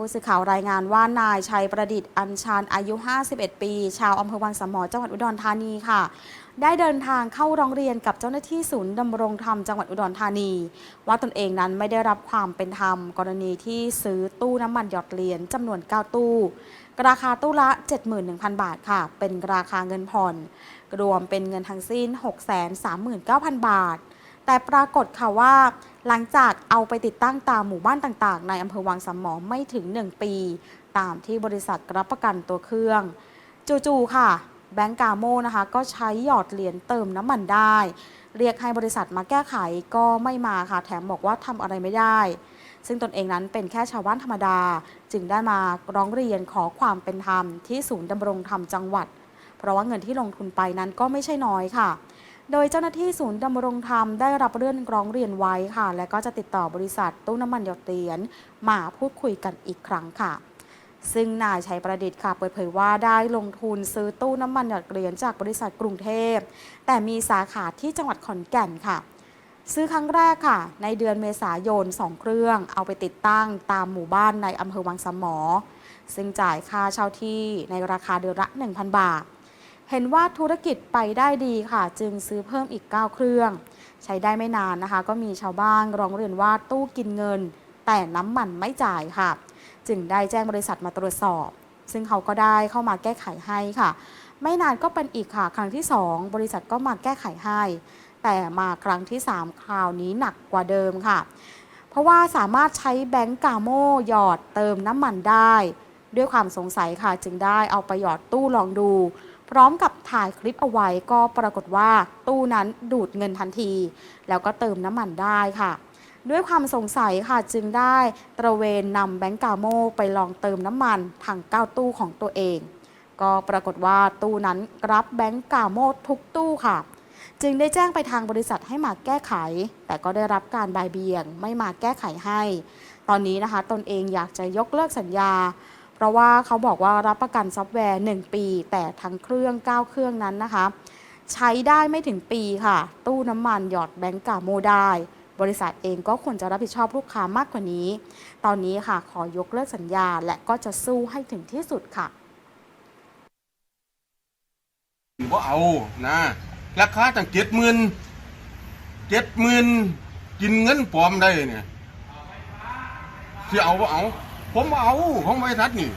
ผู้สื่อข่าวรายงานว่านายชัยประดิษฐ์อัญชานอายุ 51 ปี ชาวอำเภอวังสามหมอจังหวัดอุดรธานีค่ะ ได้เดินทางเข้าร้องเรียนกับเจ้าหน้าที่ศูนย์ดำรงธรรมจังหวัดอุดรธานี ว่าตนเองนั้นไม่ได้รับความเป็นธรรม กรณีที่ซื้อตู้น้ำมันหยอดเหรียญจำนวน 9 ตู้ ราคาตู้ละ 71,000 บาทค่ะ เป็นราคาเงินผ่อนรวมเป็นเงินทั้งสิ้น 639,000 บาท แต่ปรากฏค่ะว่า หลังจากเอาไปติดตั้งตามหมู่บ้านต่างๆ ในอำเภอวังสามหมอไม่ถึง 1 ปี ตามที่บริษัทรับประกันตัวเครื่อง จู่ๆค่ะแบงก์กาโมนะคะก็ใช้หยอดเหรียญเติมน้ำมันได้ เรียกให้บริษัทมาแก้ไขก็ไม่มาค่ะแถมบอกว่าทำอะไรไม่ได้ ซึ่งตนเองนั้นเป็นแค่ชาวบ้านธรรมดา จึงได้มาร้องเรียนขอความเป็นธรรมที่ศูนย์ดำรงธรรมจังหวัด เพราะว่าเงินที่ลงทุนไปนั้นก็ไม่ใช่น้อยค่ะ โดยเจ้าหน้าที่ศูนย์ดำรงธรรมได้รับเรื่องร้องเรียนไว้ค่ะ และก็จะติดต่อบริษัทตู้น้ำมันหยดเหรียญมาพูดคุยกันอีกครั้งค่ะ ซึ่งนายชัยประดิษฐ์ค่ะ เปิดเผยว่าได้ลงทุนซื้อตู้น้ำมันหยดเหรียญจากบริษัทกรุงเทพ แต่มีสาขาที่จังหวัดขอนแก่นค่ะ ซื้อครั้งแรกค่ะ ในเดือนเมษายน 2 เครื่อง เอาไปติดตั้งตามหมู่บ้านในอำเภอวังสมหมอซึ่งจ่ายค่าเช่าที่ในราคาเดือนละ 1,000 บาท เห็นว่าธุรกิจไปได้ดีค่ะ จึงซื้อเพิ่มอีก 9 เครื่อง ใช้ได้ไม่นานนะคะ ก็มีชาวบ้านร้องเรียนว่าตู้กินเงิน แต่น้ำมันไม่จ่ายค่ะ จึงได้แจ้งบริษัทมาตรวจสอบ ซึ่งเขาก็ได้เข้ามาแก้ไขให้ค่ะ ไม่นานก็เป็นอีกค่ะ ครั้งที่ 2 บริษัทก็มาแก้ไขให้ แต่มาครั้งที่ 3 คราวนี้หนักกว่าเดิมค่ะ เพราะว่าสามารถใช้แบงก์กาโมหยอดเติมน้ำมันได้ ด้วยความสงสัยค่ะจึงได้เอาไปหยอดตู้ลองดู พร้อมกับถ่ายคลิปเอาไว้ก็ปรากฏว่าตู้นั้นดูดเงินทันที แล้วก็เติมน้ำมันได้ค่ะ ด้วยความสงสัยค่ะจึงได้ตระเวนนำแบงก์กาโมไปลองเติมน้ำมันทางเก้าตู้ของตัวเอง ก็ปรากฏว่าตู้นั้นรับแบงก์กาโมทุกตู้ค่ะ จึงได้แจ้งไปทางบริษัทให้มาแก้ไข แต่ก็ได้รับการบายเบี่ยงไม่มาแก้ไขให้ ตอนนี้นะคะตนเองอยากจะยกเลิกสัญญา เพราะว่าเขาบอกว่ารับประกันซอฟต์แวร์ 1 ปี แต่ทั้งเครื่อง 9 เครื่องนั้นนะคะ ใช้ได้ไม่ถึงปีค่ะ ตู้น้ำมันหยอดแบงก์กาโมได้ บริษัทเองก็ควรจะรับผิดชอบลูกค้ามากกว่านี้ ตอนนี้ค่ะขอยกเลิกสัญญาและก็จะสู้ให้ถึงที่สุดค่ะบ่าเอานะราคาตั้งเจ็ดหมื่นเจ็ดหมื่นกินเงินปลอมได้เนี่ยสิเอาบ่าเอา ผมบ่เอาของบริษัทนี่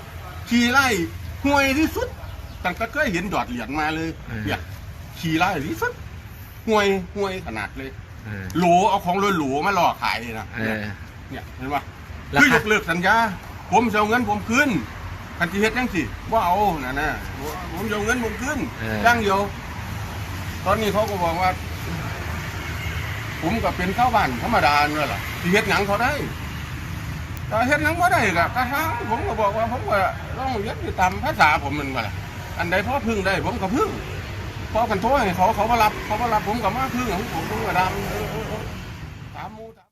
ขี่ไล่ห่วยที่สุดตั้งแต่เคยเห็นดอดเหรียญมาเลยอืมเนี่ยขี่ไล่ที่สุดห่วยห่วยขนาดเลยเออโหลเอาของโหลๆมาหลอกขายนะเออเนี่ยเห็นปะราคือคายกเลิกสัญญา ผมจะเอาเงินผมคืนคันที่เฮ็ดจังสิว่าเอานะนะผมจะเอาเงินผมคืนเออ จังเดียวตอนนี้เขาก็บอกว่า ผมก็เป็นข้าวบ้านธรรมดาเนี่ยแหละที่เฮ็ดหนังเขาได้ ถ้าเฮ็ดนังบ่ได้ก็กระทั่งผมก็บอกว่าผมก็ต้องเฮ็ดอยู่ตามภาษาผมมันว่าล่ะอันใดพอพึ่งได้ผมก็พึ่งพอกันโทษให้เขาเขามารับเขามารับผมก็มาพึ่งของผมผมก็ดำตามมูตาม